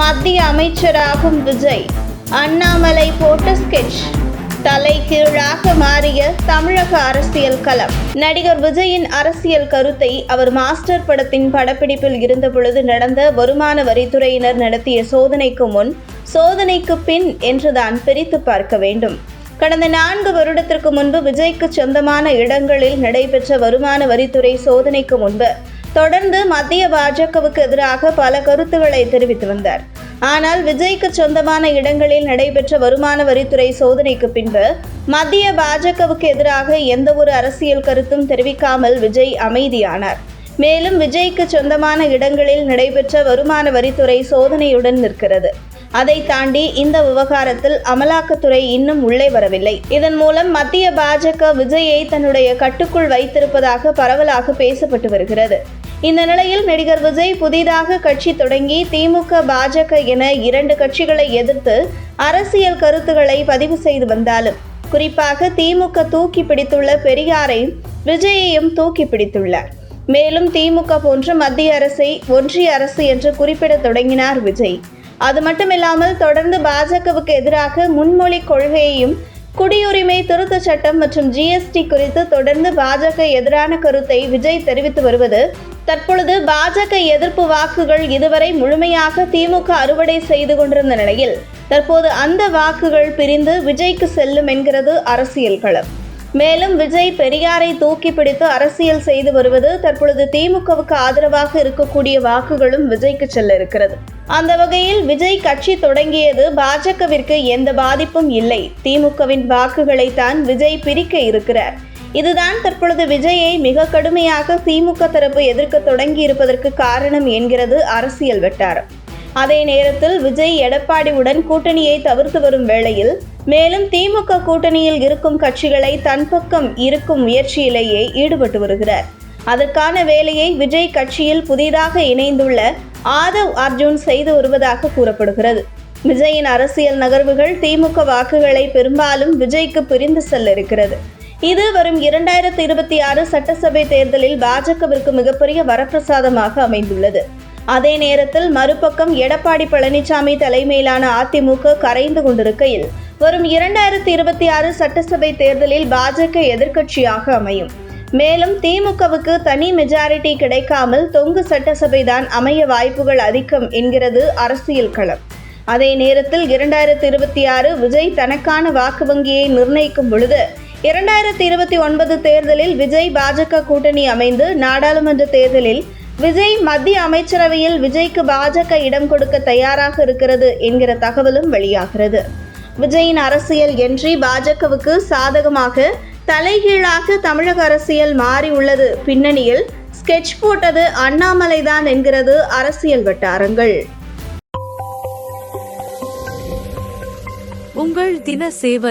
மத்திய அமைச்சராகும் விஜய். அண்ணாமலை போட்ட ஸ்கெட்ச் தலை கீழாக மாறிய தமிழக அரசியல் களம். நடிகர் விஜயின் அரசியல் கருத்தை அவர் மாஸ்டர் படத்தின் படப்பிடிப்பில் இருந்தபொழுது நடந்த வருமான வரித்துறையினர் நடத்திய சோதனைக்கு முன் சோதனைக்கு பின் என்றுதான் பிரித்து பார்க்க வேண்டும். கடந்த நான்கு வருடத்திற்கு முன்பு விஜய்க்கு சொந்தமான இடங்களில் நடைபெற்ற வருமான வரித்துறை சோதனைக்கு முன்பு தொடர்ந்து மத்திய பாஜகவுக்கு எதிராக பல கருத்துக்களை தெரிவித்து வந்தார். ஆனால் விஜய்க்கு சொந்தமான இடங்களில் நடைபெற்ற வருமான வரித்துறை சோதனைக்கு பின்பு மத்திய பாஜகவுக்கு எதிராக எந்த ஒரு அரசியல் கருத்தும் தெரிவிக்காமல் விஜய் அமைதியானார். மேலும் விஜய்க்கு சொந்தமான இடங்களில் நடைபெற்ற வருமான வரித்துறை சோதனையுடன் நிற்கிறது. அதை தாண்டி இந்த விவகாரத்தில் அமலாக்கத்துறை இன்னும் உள்ளே வரவில்லை. இதன் மூலம் மத்திய பாஜக விஜயை தன்னுடைய கட்டுக்குள் வைத்திருப்பதாக பரவலாக பேசப்பட்டு வருகிறது. இந்த நிலையில் நடிகர் விஜய் புதிதாக கட்சி தொடங்கி திமுக பாஜக என இரண்டு கட்சிகளை எதிர்த்து அரசியல் கருத்துக்களை பதிவு செய்து வந்தாலும் குறிப்பாக திமுக தூக்கி பிடித்துள்ள பெரியாரையும் விஜயையும் தூக்கி பிடித்துள்ளார். மேலும் திமுக போன்ற மத்திய அரசை ஒன்றிய அரசு என்று குறிப்பிட தொடங்கினார் விஜய். அது மட்டுமில்லாமல் தொடர்ந்து பாஜகவுக்கு எதிராக முன்மொழி கொள்கையையும் குடியுரிமை திருத்த சட்டம் மற்றும் ஜிஎஸ்டி குறித்து தொடர்ந்து பாஜக எதிரான கருத்தை விஜய் தெரிவித்து வருவது தற்பொழுது பாஜக எதிர்ப்பு வாக்குகள் இதுவரை முழுமையாக திமுக அறுவடை செய்து கொண்டிருந்த நிலையில் தற்போது அந்த வாக்குகள் பிரிந்து விஜய்க்கு செல்லும் என்கிறது அரசியல் களம். மேலும் விஜய் பெரியாரை தூக்கி பிடித்து அரசியல் செய்து வருவது தற்பொழுது திமுகவுக்கு ஆதரவாக இருக்கக்கூடிய வாக்குகளும் விஜய்க்கு செல்ல இருக்கிறது. அந்த வகையில் விஜய் கட்சி தொடங்கியது பாஜகவிற்கு எந்த பாதிப்பும் இல்லை. திமுகவின் வாக்குகளை தான் விஜய் பிரிக்க இருக்கிறார். இதுதான் தற்பொழுது விஜயை மிக கடுமையாக திமுக தரப்பு எதிர்க்க தொடங்கி இருப்பதற்கு காரணம் என்கிறது அரசியல் வட்டாரம் அதே நேரத்தில் விஜய் எடப்பாடியுடன் கூட்டணியை தவிர்த்து வரும் வேளையில் மேலும் திமுக கூட்டணியில் இருக்கும் கட்சிகளை தன் பக்கம் இருக்கும் முயற்சியிலேயே ஈடுபட்டு வருகிறார். அதற்கான வேலையை விஜய் கட்சியில் புதிதாக இணைந்துள்ள ஆதவ் அர்ஜுன் செய்து வருவதாக கூறப்படுகிறது. விஜயின் அரசியல் நகர்வுகள் திமுக வாக்குகளை பெரும்பாலும் விஜய்க்கு பிரிந்து செல்ல இருக்கிறது. இது வரும் இரண்டாயிரத்தி இருபத்தி ஆறு சட்டசபை தேர்தலில் பாஜகவிற்கு மிகப்பெரிய வரப்பிரசாதமாக அமைந்துள்ளது. அதே நேரத்தில் மறுபக்கம் எடப்பாடி பழனிசாமி தலைமையிலான அதிமுக கரைந்து கொண்டிருக்கையில் வரும் இரண்டாயிரத்தி இருபத்தி ஆறு சட்டசபை தேர்தலில் பாஜக எதிர்க்கட்சியாக அமையும். மேலும் திமுகவுக்கு தனி மெஜாரிட்டி கிடைக்காமல் தொங்கு சட்டசபை தான் அமைய வாய்ப்புகள் அதிகம் என்கிறது அரசியல் களம். அதே நேரத்தில் இரண்டாயிரத்தி இருபத்தி ஆறு விஜய் தனக்கான வாக்கு வங்கியை நிர்ணயிக்கும் பொழுது இரண்டாயிரத்தி இருபத்தி ஒன்பது தேர்தலில் விஜய் பாஜக கூட்டணி அமைந்து நாடாளுமன்ற தேர்தலில் விஜய் மத்திய அமைச்சரவையில் விஜய்க்கு பாஜக இடம் கொடுக்க தயாராக இருக்கிறது என்கிற தகவலும் வெளியாகிறது. விஜயின் அரசியல் என்றி பாஜகவுக்கு சாதகமாக தலைகீழாக தமிழக அரசியல் மாறி உள்ளது. பின்னணியில் ஸ்கெட்ச் போட்டது அண்ணாமலைதான் என்கிறது அரசியல் வட்டாரங்கள். உங்கள் தின சேவல்.